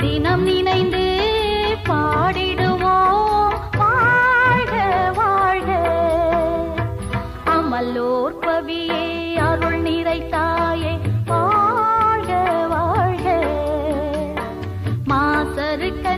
தினம் நினைந்து பாடிடுவோம் வாழ்க வாழ்க. அமல்லோர் கவியே அருள் நிறைத்தாயே. வாழ்க வாழ்க. மாசருக்க